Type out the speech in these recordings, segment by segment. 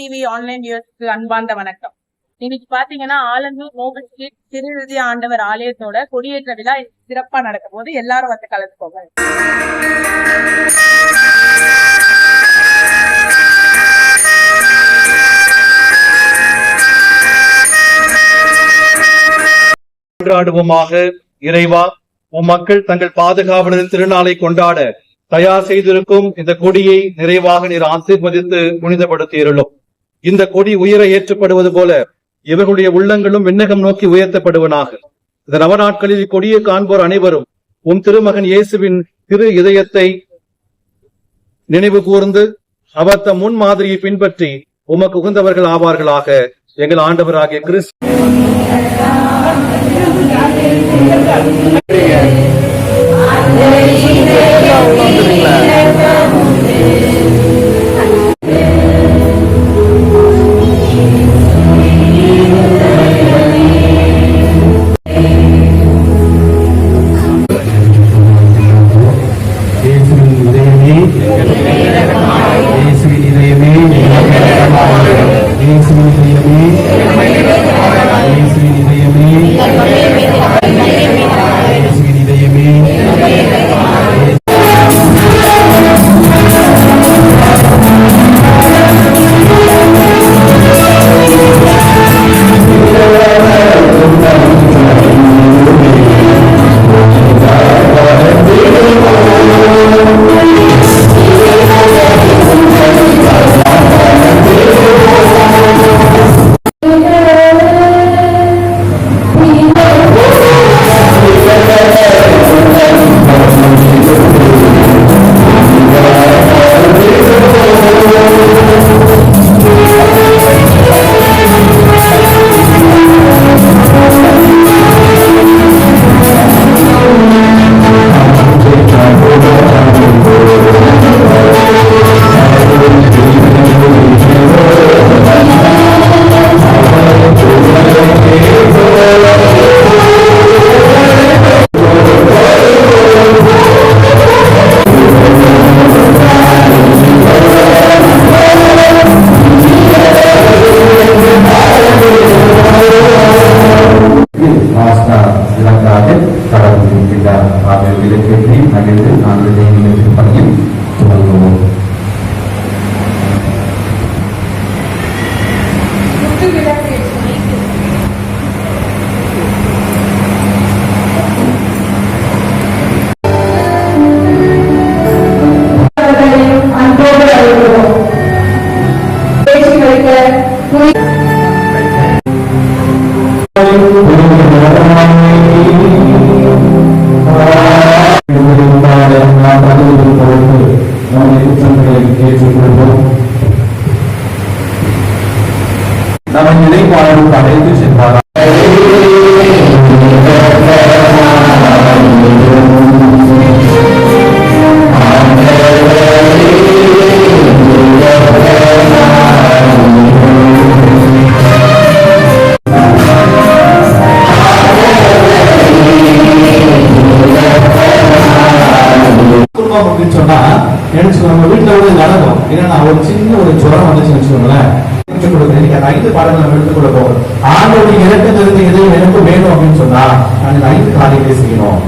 TV online வியூவர்ஸ்க்கு அன்பார்ந்த வணக்கம். இன்னைக்கு பாத்தீங்கன்னா ஆலந்தூர் நோபல் ஸ்ட்ரீட் திருவிதி ஆண்டவர் ஆலயத்தோட கொடியேற்ற விழா சிறப்பா நடக்கும் போது எல்லாரும் வந்து கலந்துக்கோங்க கொண்டாடுவோமாக இறைவா உம் மக்கள் தங்கள் பாதுகாவலரின் திருநாளை கொண்டாட தயார் செய்திருக்கும் இந்த கொடியை நிறைவாக நீர் ஆசீர்வதித்து புனிதப்படுத்தியிருளும். இந்த கொடி உயர ஏற்றப்படுவது போல இவர்களுடைய உள்ளங்களும் விண்ணகம் நோக்கி உயர்த்தப்படுவனாக. இந்த நவநாட்களில் இக்கொடியை காண்போர் அனைவரும் உன் திருமகன் இயேசுவின் திரு இதயத்தை நினைவு கூர்ந்து அவர் தம் முன் மாதிரியை பின்பற்றி உமக்கு உகந்தவர்கள் ஆவார்களாக. எங்கள் ஆண்டவராகிய கிறிஸ்து. இயேசுவின் இதயமே இயேசுவின் இதயமே குடும்பம் அப்படின்னு சொன்னா நினைச்சு நம்ம வீட்டுல வந்து நடக்கும். ஏன்னா ஒரு சின்ன ஒரு ஜுரம் வந்துச்சுன்னு வச்சுக்கோங்களேன். இன்னைக்கு அந்த ஐந்து பாடங்கள் நம்ம எடுத்துக் கொடுப்போம் ஆண்டோடைய இறக்கத்திலிருந்து எதையும் எனக்கு வேணும் அப்படின்னு சொன்னா நான் இந்த ஐந்து காரியங்களை செய்யணும்.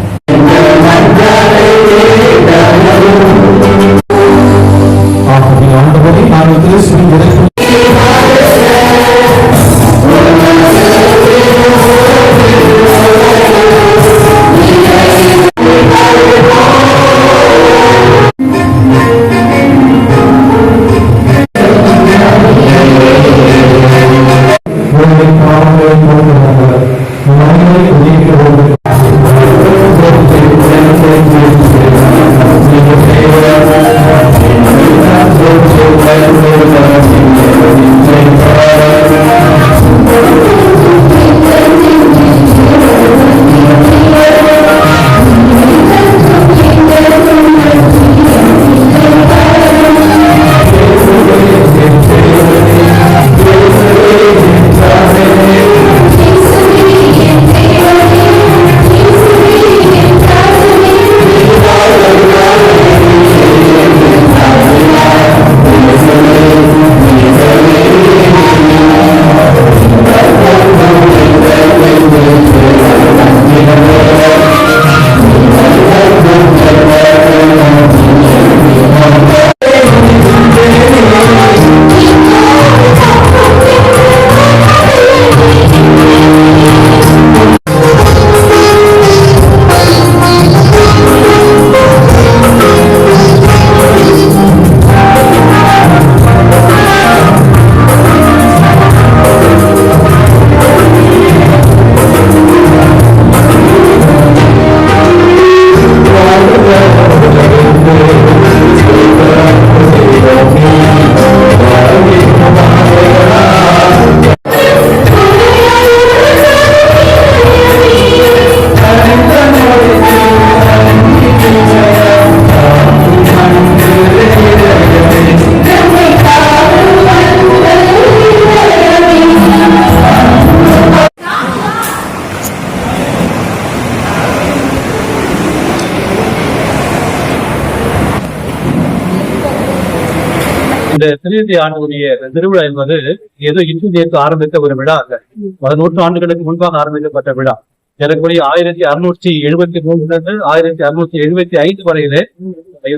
Deus. இந்த திருவிதி ஆண்டுடைய திருவிழா என்பது ஏதோ இந்து நேற்று ஆரம்பித்த ஒரு விழா அல்ல பல நூற்று ஆண்டுகளுக்கு முன்பாக ஆரம்பிக்கப்பட்ட விழா. எனக்குரிய ஆயிரத்தி அறுநூற்றி எழுபத்தி மூன்றிலிருந்து ஆயிரத்தி அறுநூற்றி எழுபத்தி ஐந்து வரையிலே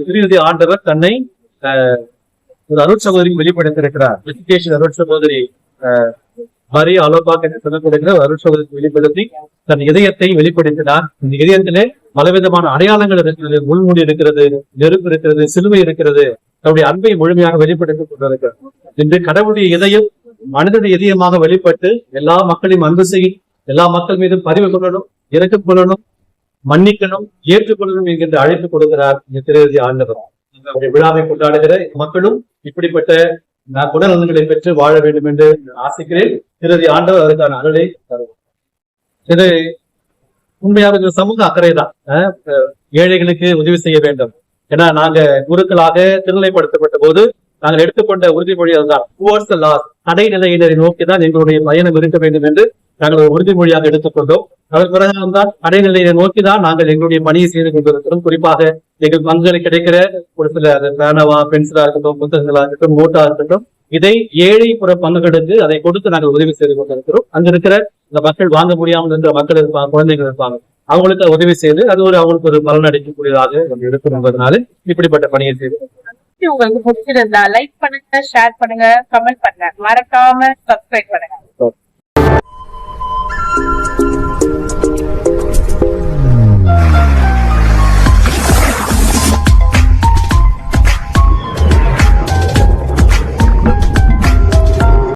திருவிதி ஆண்டவர் தன்னை ஒரு அருள் சகோதரிக்கு வெளிப்படுத்தியிருக்கிறார். ரிஷிகேஷ் அருள் சகோதரி அஹ், அலோபாக் என்று சொல்லப்படுகிற அருள் சகோதரிக்கு வெளிப்படுத்தி தன் இதயத்தை வெளிப்படுத்தினார். இந்த இதயத்திலே பலவிதமான அடையாளங்கள் இருக்கிறது முள்முடி இருக்கிறது நெருப்பு இருக்கிறது சிலுவை இருக்கிறது. தன்னுடைய அன்பை முழுமையாக வெளிப்படுத்திக் கொண்டிருக்கிறார் இன்று கடவுளுடைய இதயம் மனிதனுடைய இதயமாக வெளிப்பட்டு எல்லா மக்களையும் அன்பு செய்யும் எல்லா மக்கள் மீதும் பரிவு கொள்ளணும் இறக்கம் கொள்ளணும் மன்னிக்கணும் ஏற்றுக்கொள்ளணும் என்கின்ற அழைப்பு கொடுக்கிறார் இந்த திருவதி ஆண்டவர். விழாவை கொண்டாடுகிற மக்களும் இப்படிப்பட்ட ந- குணநலன்களை பெற்று வாழ வேண்டும் என்று ஆசிக்கிறேன். திருதி ஆண்டவர் அதற்கான அருளை தருவோம். இது உண்மையாக சமூக அக்கறை தான் ஏழைகளுக்கு உதவி செய்ய வேண்டும். ஏன்னா நாங்க குருக்களாக திருநிலைப்படுத்தப்பட்ட போது நாங்கள் எடுத்துக்கொண்ட உறுதிமொழி அதுதான். டுவர்ட்ஸ் த லாஸ் கடைநிலையினரை நோக்கி தான் எங்களுடைய பயணம் இருக்க வேண்டும் என்று நாங்கள் ஒரு உறுதிமொழியாக எடுத்துக்கொண்டோம். அதன் பிரகாரம் தான் கடைநிலையை நோக்கி தான் நாங்கள் எங்களுடைய பணியை செய்து கொண்டிருக்கிறோம். குறிப்பாக எங்கள் பங்குகளுக்கு கிடைக்கிற ஒரு சில பேனவா பென்சிலா இருக்கட்டும் புத்தகங்களா இருக்கட்டும் நோட்டா இருக்கட்டும் இதை ஏழை புற பங்குகளுக்கு அதை கொடுத்து நாங்கள் உதவி செய்து கொண்டிருக்கிறோம். அங்க இருக்கிற இந்த மக்கள் வாங்க முடியாமல் இருக்கிற மக்கள் இருப்பாங்க குழந்தைகள் இருப்பாங்க. அவங்களுக்கு உதவி செய்து அது ஒரு அவங்களுக்கு ஒரு பலன் அடைக்கக்கூடியதாக நம்ம இருக்கும் என்பதனால இப்படிப்பட்ட பணியை செய்து உங்களுக்கு பிடிச்சிருந்தா லைக் பண்ணுங்க ஷேர் பண்ணுங்க கமெண்ட் பண்ணுங்க. மறக்காம சப்ஸ்கிரைப் பண்ணுங்க.